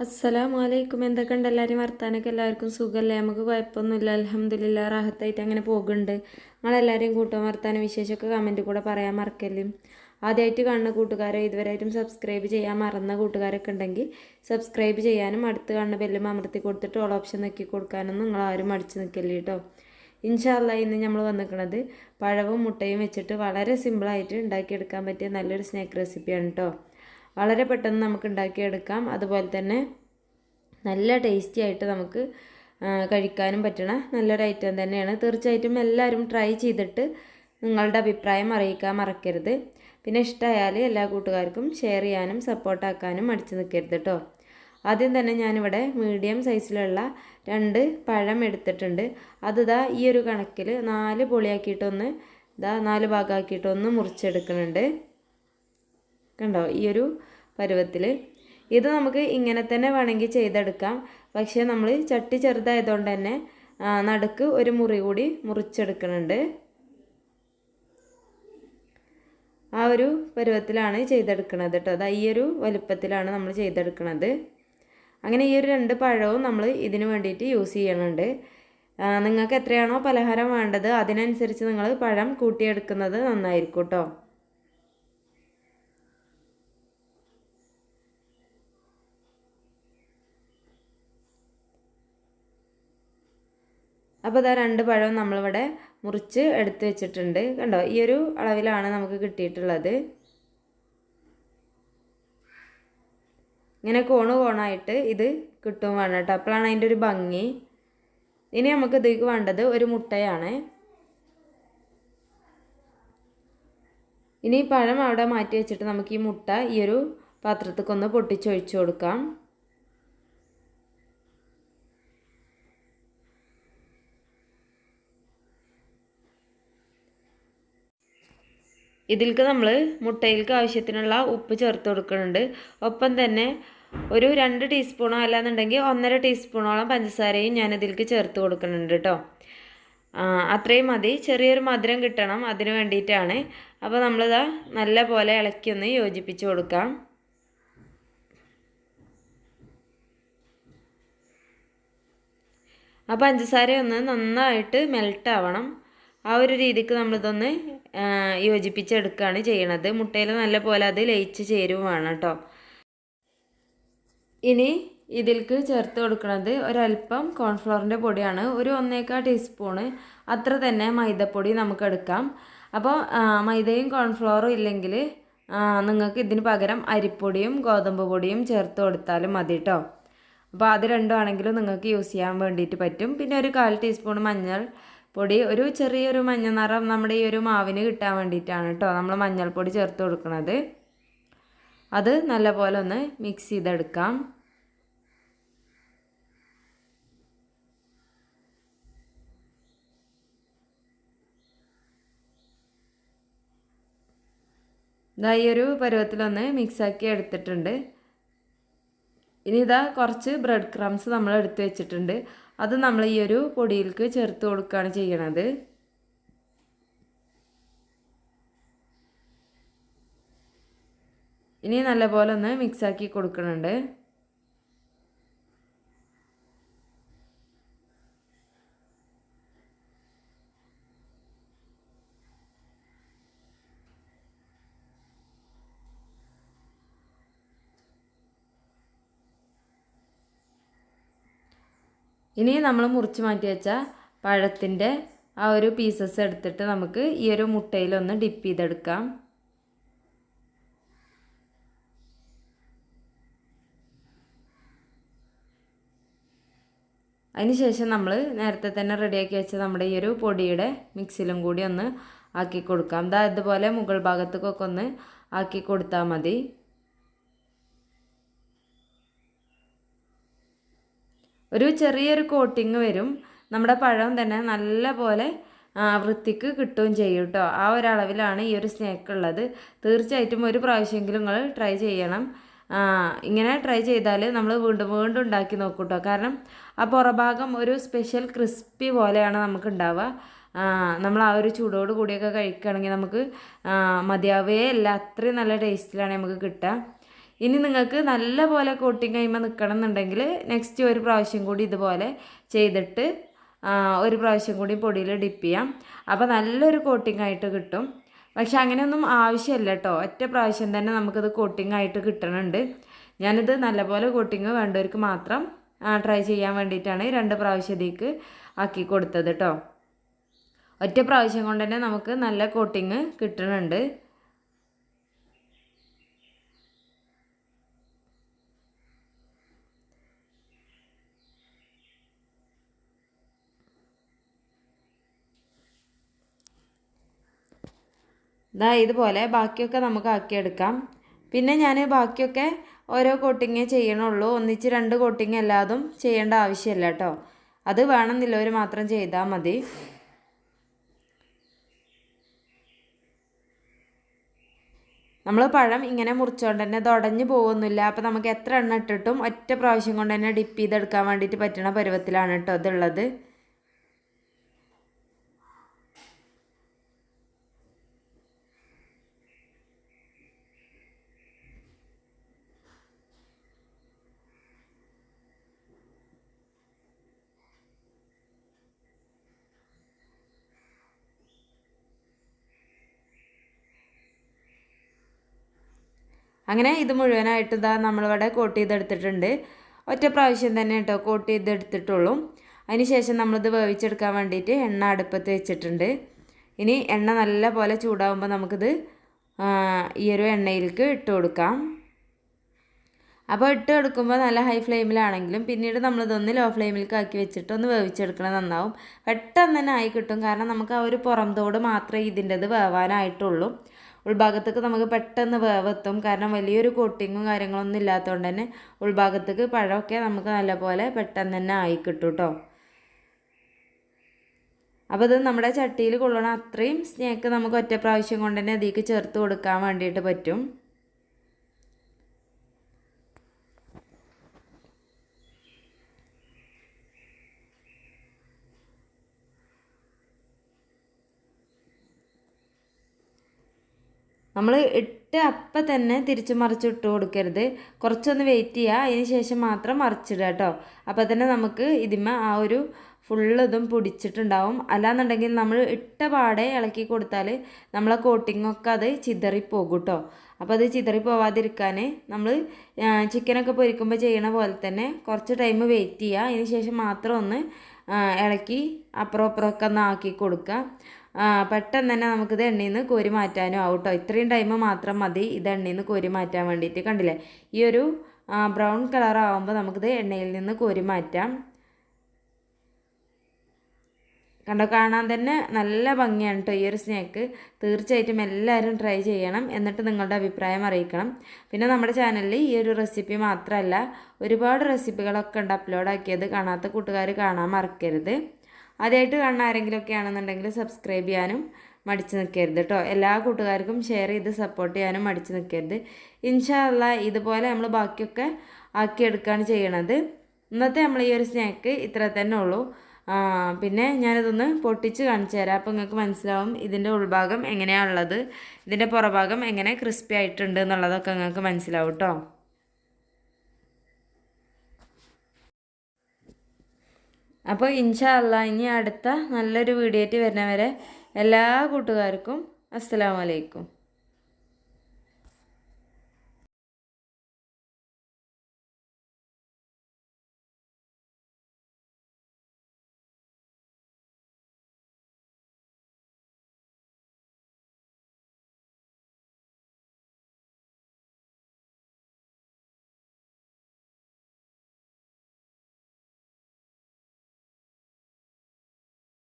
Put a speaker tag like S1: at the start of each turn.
S1: അസ്സലാമു അലൈക്കും എന്തൊക്കെയുണ്ട് എല്ലാവരും വർത്താനൊക്കെ എല്ലാവർക്കും സുഖമല്ലേ? നമുക്ക് കുഴപ്പമൊന്നുമില്ല. അലഹമ്മദില്ല റാഹത്തായിട്ട് അങ്ങനെ പോകുന്നുണ്ട്. നിങ്ങളെല്ലാവരെയും കൂട്ടും വർത്താനം വിശേഷമൊക്കെ കമന്റ് കൂടെ പറയാൻ മറക്കല്ലേ? ആദ്യമായിട്ട് കാണുന്ന കൂട്ടുകാരെ ഇതുവരെയായിട്ടും സബ്സ്ക്രൈബ് ചെയ്യാൻ മറന്ന കൂട്ടുകാരൊക്കെ ഉണ്ടെങ്കിൽ സബ്സ്ക്രൈബ് ചെയ്യാനും അടുത്ത് കാണുന്ന ബെല്ലും അമർത്തി കൊടുത്തിട്ട് ഓൾ ഓപ്ഷൻ നോക്കി കൊടുക്കാനൊന്നും നിങ്ങൾ ആരും മടിച്ച് നിൽക്കല്ലേ കേട്ടോ ഇൻഷാല്ല ഇന്ന് നമ്മൾ വന്നിരിക്കുന്നത് പഴവും മുട്ടയും വെച്ചിട്ട് വളരെ സിമ്പിളായിട്ട് ഉണ്ടാക്കിയെടുക്കാൻ പറ്റിയ നല്ലൊരു സ്നാക്ക് റെസിപ്പിയാണ് കേട്ടോ വളരെ പെട്ടെന്ന് നമുക്ക് ഉണ്ടാക്കിയെടുക്കാം. അതുപോലെ തന്നെ നല്ല ടേസ്റ്റി ആയിട്ട് നമുക്ക് കഴിക്കാനും പറ്റണ നല്ലൊരു ഐറ്റം തന്നെയാണ്. തീർച്ചയായിട്ടും എല്ലാവരും ട്രൈ ചെയ്തിട്ട് നിങ്ങളുടെ അഭിപ്രായം അറിയിക്കാൻ മറക്കരുത്. പിന്നെ ഇഷ്ടമായാൽ എല്ലാ കൂട്ടുകാർക്കും ഷെയർ ചെയ്യാനും സപ്പോർട്ടാക്കാനും മടിച്ചു നിൽക്കരുത് കേട്ടോ ആദ്യം തന്നെ ഞാനിവിടെ മീഡിയം സൈസിലുള്ള രണ്ട് പഴം എടുത്തിട്ടുണ്ട്. അത് ദാ ഈ ഒരു കണക്കിൽ നാല് പൊളിയാക്കിയിട്ടൊന്ന് ഇതാ നാല് ഭാഗമാക്കിയിട്ടൊന്ന് മുറിച്ചെടുക്കുന്നുണ്ട്. കണ്ടോ? ഈ ഒരു പരുവത്തിൽ ഇത് നമുക്ക് ഇങ്ങനെ തന്നെ വേണമെങ്കിൽ ചെയ്തെടുക്കാം. പക്ഷേ നമ്മൾ ചട്ടി ചെറുതായതുകൊണ്ട് തന്നെ നടുക്ക് ഒരു മുറി കൂടി മുറിച്ചെടുക്കുന്നുണ്ട് ആ ഒരു പരുവത്തിലാണ് ചെയ്തെടുക്കുന്നത് കേട്ടോ. അതാ ഈ ഒരു വലുപ്പത്തിലാണ് നമ്മൾ ചെയ്തെടുക്കുന്നത് അങ്ങനെ ഈ ഒരു രണ്ട് പഴവും നമ്മൾ ഇതിന് വേണ്ടിയിട്ട് യൂസ് ചെയ്യണുണ്ട്. നിങ്ങൾക്ക് എത്രയാണോ പലഹാരം വേണ്ടത് അതിനനുസരിച്ച് നിങ്ങൾ പഴം കൂട്ടിയെടുക്കുന്നത് നന്നായിരിക്കും കേട്ടോ. അപ്പോൾ ഇതാ രണ്ട് പഴവും നമ്മളിവിടെ മുറിച്ച് എടുത്ത് വെച്ചിട്ടുണ്ട്. കണ്ടോ? ഈ ഒരു അളവിലാണ് നമുക്ക് കിട്ടിയിട്ടുള്ളത്. ഇങ്ങനെ കോണ് കോണായിട്ട് ഇത് കിട്ടും വേണം കേട്ടോ. അപ്പോഴാണ് അതിന്റെ ഒരു ഭംഗി. ഇനി നമുക്ക് ഇതിലേക്ക് വേണ്ടത് ഒരു മുട്ടയാണ്. ഇനി പഴം അവിടെ മാറ്റി വെച്ചിട്ട് നമുക്ക് ഈ മുട്ട ഈ ഒരു പാത്രത്തേക്കൊന്ന് പൊട്ടിച്ചൊഴിച്ചു കൊടുക്കാം. ഇതിൽക്ക് നമ്മൾ മുട്ടയിലേക്ക് ആവശ്യത്തിനുള്ള ഉപ്പ് ചേർത്ത് കൊടുക്കുന്നുണ്ട്. ഒപ്പം തന്നെ ഒരു രണ്ട് ടീസ്പൂണോ അല്ലാന്നുണ്ടെങ്കിൽ ഒന്നര ടീസ്പൂണോളം പഞ്ചസാരയും ഞാൻ ഇതിൽക്ക് ചേർത്ത് കൊടുക്കുന്നുണ്ട് കേട്ടോ. അത്രയും മതി. ചെറിയൊരു മധുരം കിട്ടണം അതിന് വേണ്ടിയിട്ടാണ്. അപ്പോൾ നമ്മളിതാ നല്ല പോലെ ഇളക്കി ഒന്ന് യോജിപ്പിച്ച് കൊടുക്കാം. ആ പഞ്ചസാര ഒന്ന് നന്നായിട്ട് മെൽറ്റ് ആവണം. ആ ഒരു രീതിക്ക് നമ്മളിതൊന്ന് യോജിപ്പിച്ചെടുക്കുകയാണ് ചെയ്യണത്. മുട്ടയിൽ നല്ല പോലെ അത് ലയിച്ച് ചേരുവാണ് കേട്ടോ ഇനി ഇതിൽക്ക് ചേർത്ത് കൊടുക്കുന്നത് ഒരല്പം കോൺഫ്ലോറിന്റെ പൊടിയാണ്. ഒരു ഒന്നേക്കാൾ ടീസ്പൂണ് അത്ര തന്നെ മൈദപ്പൊടി നമുക്ക് എടുക്കാം അപ്പോൾ മൈദയും കോൺഫ്ലോറും ഇല്ലെങ്കിൽ നിങ്ങൾക്ക് ഇതിന് പകരം അരിപ്പൊടിയും ഗോതമ്പ് പൊടിയും ചേർത്ത് കൊടുത്താലും മതി കേട്ടോ അപ്പോൾ അത് രണ്ടും ആണെങ്കിലും നിങ്ങൾക്ക് യൂസ് ചെയ്യാൻ വേണ്ടിയിട്ട് പറ്റും. പിന്നെ ഒരു കാൽ ടീസ്പൂൺ മഞ്ഞൾ പൊടി ഒരു ചെറിയൊരു മഞ്ഞ നിറം നമ്മുടെ ഈ ഒരു മാവിന് കിട്ടാൻ വേണ്ടിയിട്ടാണ് കേട്ടോ നമ്മൾ മഞ്ഞൾപ്പൊടി ചേർത്ത് കൊടുക്കുന്നത് അത് നല്ലപോലെ ഒന്ന് മിക്സ് ചെയ്തെടുക്കാം. ഇതാ ഈ ഒരു പരുവത്തിലൊന്ന് മിക്സാക്കി എടുത്തിട്ടുണ്ട്. ഇനി ഇതാ കുറച്ച് ബ്രെഡ് ക്രംസ് നമ്മൾ എടുത്ത് വെച്ചിട്ടുണ്ട്. അത് നമ്മൾ ഈ ഒരു പൊടിയിലേക്ക് ചേർത്ത് കൊടുക്കുകയാണ് ചെയ്യണത്. ഇനി നല്ലപോലെ ഒന്ന് മിക്സാക്കി കൊടുക്കുന്നുണ്ട് ഇനി നമ്മൾ മുറിച്ച് മാറ്റി വെച്ച പഴത്തിന്റെ ആ ഒരു പീസസ് എടുത്തിട്ട് നമുക്ക് ഈ ഒരു മുട്ടയിലൊന്ന് ഡിപ്പ് ചെയ്തെടുക്കാം. അതിനുശേഷം നമ്മൾ നേരത്തെ തന്നെ റെഡിയാക്കി വെച്ച നമ്മുടെ ഈ ഒരു പൊടിയുടെ മിക്സിലും കൂടി ഒന്ന് ആക്കി കൊടുക്കാം. ഇതാ ഇതുപോലെ മുകൾ ഭാഗത്തേക്കൊക്കെ ഒന്ന് ആക്കി കൊടുത്താൽ മതി. ഒരു ചെറിയൊരു കോട്ടിങ് വരും. നമ്മുടെ പഴം തന്നെ നല്ല പോലെ വൃത്തിക്ക് കിട്ടുകയും ചെയ്യും കേട്ടോ ആ ഒരളവിലാണ് ഈ ഒരു സ്നാക്ക് ഉള്ളത്. തീർച്ചയായിട്ടും ഒരു പ്രാവശ്യമെങ്കിലും നിങ്ങൾ ട്രൈ ചെയ്യണം. ഇങ്ങനെ ട്രൈ ചെയ്താൽ നമ്മൾ വീണ്ടും വീണ്ടും ഉണ്ടാക്കി നോക്കും കേട്ടോ കാരണം ആ പുറഭാഗം ഒരു സ്പെഷ്യൽ ക്രിസ്പി പോലെയാണ് നമുക്ക് ഉണ്ടാവുക. നമ്മൾ ആ ഒരു ചൂടോട് കൂടിയൊക്കെ കഴിക്കുകയാണെങ്കിൽ നമുക്ക് മതിയാവേ അല്ല അത്രയും നല്ല ടേസ്റ്റിലാണ് നമുക്ക് കിട്ടുക. ഇനി നിങ്ങൾക്ക് നല്ല പോലെ കോട്ടിങ് കഴിയുമ്പോൾ നിൽക്കണം എന്നുണ്ടെങ്കിൽ നെക്സ്റ്റ് ഒരു പ്രാവശ്യം കൂടി ഇതുപോലെ ചെയ്തിട്ട് ഒരു പ്രാവശ്യം കൂടി പൊടിയിൽ ഡിപ്പ് ചെയ്യാം. അപ്പോൾ നല്ലൊരു കോട്ടിങ് ആയിട്ട് കിട്ടും. പക്ഷെ അങ്ങനെയൊന്നും ആവശ്യമില്ല കേട്ടോ ഒറ്റ പ്രാവശ്യം തന്നെ നമുക്കിത് കോട്ടിങ് ആയിട്ട് കിട്ടണുണ്ട്. ഞാനിത് നല്ലപോലെ കോട്ടിങ് വേണ്ടവർക്ക് മാത്രം ട്രൈ ചെയ്യാൻ വേണ്ടിയിട്ടാണ് രണ്ട് പ്രാവശ്യത്തേക്ക് ആക്കി കൊടുത്തത് കേട്ടോ ഒറ്റ പ്രാവശ്യം കൊണ്ട് തന്നെ നമുക്ക് നല്ല കോട്ടിങ് കിട്ടുന്നുണ്ട് ദാ ഇതുപോലെ ബാക്കിയൊക്കെ നമുക്ക് ആക്കിയെടുക്കാം. പിന്നെ ഞാൻ ബാക്കിയൊക്കെ ഓരോ കോട്ടിങ്ങേ ചെയ്യണുള്ളൂ. ഒന്നിച്ച് രണ്ട് കോട്ടിങ് എല്ലാതും ചെയ്യേണ്ട ആവശ്യമില്ല കേട്ടോ അത് വേണമെന്നില്ലവർ മാത്രം ചെയ്താൽ മതി. നമ്മൾ പഴം ഇങ്ങനെ മുറിച്ചുകൊണ്ട് തന്നെ തുടഞ്ഞു പോകുന്നില്ല. അപ്പോൾ നമുക്ക് എത്ര എണ്ണ ഇട്ടിട്ടും ഒറ്റ പ്രാവശ്യം കൊണ്ട് തന്നെ ഡിപ്പ് ചെയ്തെടുക്കാൻ വേണ്ടിയിട്ട് പറ്റുന്ന പരുവത്തിലാണ് കേട്ടോ ഇതുള്ളത് അങ്ങനെ ഇത് മുഴുവനായിട്ട് ഇതാ നമ്മളിവിടെ കോട്ട് ചെയ്തെടുത്തിട്ടുണ്ട്. ഒറ്റ പ്രാവശ്യം തന്നെ കേട്ടോ കോട്ട് ചെയ്തെടുത്തിട്ടുള്ളൂ. അതിനുശേഷം നമ്മളിത് വേവിച്ചെടുക്കാൻ വേണ്ടിയിട്ട് എണ്ണ അടുപ്പത്ത് വെച്ചിട്ടുണ്ട്. ഇനി എണ്ണ നല്ല പോലെ ചൂടാവുമ്പോൾ നമുക്കിത് ഈ ഒരു എണ്ണയിലേക്ക് ഇട്ട് കൊടുക്കാം. അപ്പോൾ ഇട്ട് കൊടുക്കുമ്പോൾ നല്ല ഹൈ ഫ്ലെയിമിലാണെങ്കിലും പിന്നീട് നമ്മളിതൊന്ന് ലോ ഫ്ലെയിമിലേക്ക് ആക്കി വെച്ചിട്ട് ഒന്ന് വേവിച്ചെടുക്കണത് നന്നാവും. പെട്ടെന്ന് തന്നെ ആയി കിട്ടും. കാരണം നമുക്ക് ആ ഒരു പുറം തോട് മാത്രമേ ഇതിന്റെത് വേവാനായിട്ടുള്ളൂ. ഉൾഭാഗത്തേക്ക് നമുക്ക് പെട്ടെന്ന് വേവെത്തും. കാരണം വലിയൊരു കോട്ടിങ്ങും കാര്യങ്ങളൊന്നും ഇല്ലാത്തതുകൊണ്ട് തന്നെ ഉൾഭാഗത്തേക്ക് പഴമൊക്കെ നമുക്ക് നല്ലപോലെ പെട്ടെന്ന് തന്നെ ആയി കിട്ടും കേട്ടോ അപ്പോൾ ഇത് നമ്മുടെ ചട്ടിയിൽ കൊള്ളണം അത്രയും സ്നേക്ക് നമുക്ക് ഒറ്റ പ്രാവശ്യം കൊണ്ട് തന്നെ അതിലേക്ക് ചേർത്ത് കൊടുക്കാൻ വേണ്ടിയിട്ട് പറ്റും. നമ്മൾ ഇട്ട് അപ്പം തന്നെ തിരിച്ച് മറിച്ച് ഇട്ട് കൊടുക്കരുത്. കുറച്ചൊന്ന് വെയിറ്റ് ചെയ്യുക അതിന് ശേഷം മാത്രം മറിച്ചിടുക കേട്ടോ അപ്പോൾ തന്നെ നമുക്ക് ഇതിമ്മ ആ ഒരു ഫുള്ള് ഇതും പിടിച്ചിട്ടുണ്ടാവും. അല്ലാന്നുണ്ടെങ്കിൽ നമ്മൾ ഇട്ട പാടെ ഇളക്കി കൊടുത്താൽ നമ്മളെ കോട്ടിങ്ങൊക്കെ അത് ചിതറിപ്പോകും കേട്ടോ അപ്പോൾ അത് ചിതറി പോവാതിരിക്കാൻ നമ്മൾ ചിക്കനൊക്കെ പൊരിക്കുമ്പോൾ ചെയ്യണ പോലെ തന്നെ കുറച്ച് ടൈം വെയിറ്റ് ചെയ്യുക അതിന് ശേഷം മാത്രം ഒന്ന് ഇളക്കി അപ്പുറം അപ്പുറമൊക്കെ ഒന്ന് ആക്കി കൊടുക്കുക. പെട്ടെന്ന് തന്നെ നമുക്കിത് എണ്ണയിൽ നിന്ന് കോരി മാറ്റാനും ആവട്ടോ. ഇത്രയും ടൈം മാത്രം മതി ഇത് എണ്ണയിൽ നിന്ന് കോരി മാറ്റാൻ വേണ്ടിയിട്ട് കണ്ടില്ലേ? ഈ ഒരു ബ്രൗൺ കളർ ആകുമ്പോൾ നമുക്കിത് എണ്ണയിൽ നിന്ന് കോരി മാറ്റാം. കണ്ടോ? കാണാൻ തന്നെ നല്ല ഭംഗിയാണ് കേട്ടോ ഈ ഒരു സ്നാക്ക് തീർച്ചയായിട്ടും എല്ലാവരും ട്രൈ ചെയ്യണം. എന്നിട്ട് നിങ്ങളുടെ അഭിപ്രായം അറിയിക്കണം. പിന്നെ നമ്മുടെ ചാനലിൽ ഈ ഒരു റെസിപ്പി മാത്രമല്ല ഒരുപാട് റെസിപ്പികളൊക്കെ ഉണ്ട് അപ്ലോഡ് ആക്കിയത്. കാണാത്ത കൂട്ടുകാർ കാണാൻ മറക്കരുത്. ആദ്യമായിട്ട് കാണുന്ന ആരെങ്കിലുമൊക്കെ ആണെന്നുണ്ടെങ്കിൽ സബ്സ്ക്രൈബ് ചെയ്യാനും മടിച്ച് നിൽക്കരുത് കേട്ടോ. എല്ലാ കൂട്ടുകാർക്കും ഷെയർ ചെയ്ത് സപ്പോർട്ട് ചെയ്യാനും മടിച്ച് നിൽക്കരുത്. ഇൻഷാല്ല ഇതുപോലെ നമ്മൾ ബാക്കിയൊക്കെ ആക്കിയെടുക്കുകയാണ് ചെയ്യണത്. ഇന്നത്തെ നമ്മൾ ഈ ഒരു സ്നാക്ക് ഇത്ര തന്നെ ഉള്ളൂ. പിന്നെ ഞാനിതൊന്ന് പൊട്ടിച്ച് കാണിച്ചു തരാം. അപ്പോൾ നിങ്ങൾക്ക് മനസ്സിലാവും ഇതിന്റെ ഉൾഭാഗം എങ്ങനെയാണുള്ളത് ഇതിന്റെ പുറഭാഗം എങ്ങനെ ക്രിസ്പി ആയിട്ടുണ്ട് എന്നുള്ളതൊക്കെ നിങ്ങൾക്ക് മനസ്സിലാവും കേട്ടോ. അപ്പോൾ ഇൻഷാല്ല ഇനി അടുത്ത നല്ലൊരു വീഡിയോ ആയിട്ട് വരുന്നവരെ എല്ലാ കൂട്ടുകാർക്കും അസ്സലാമു അലൈക്കും.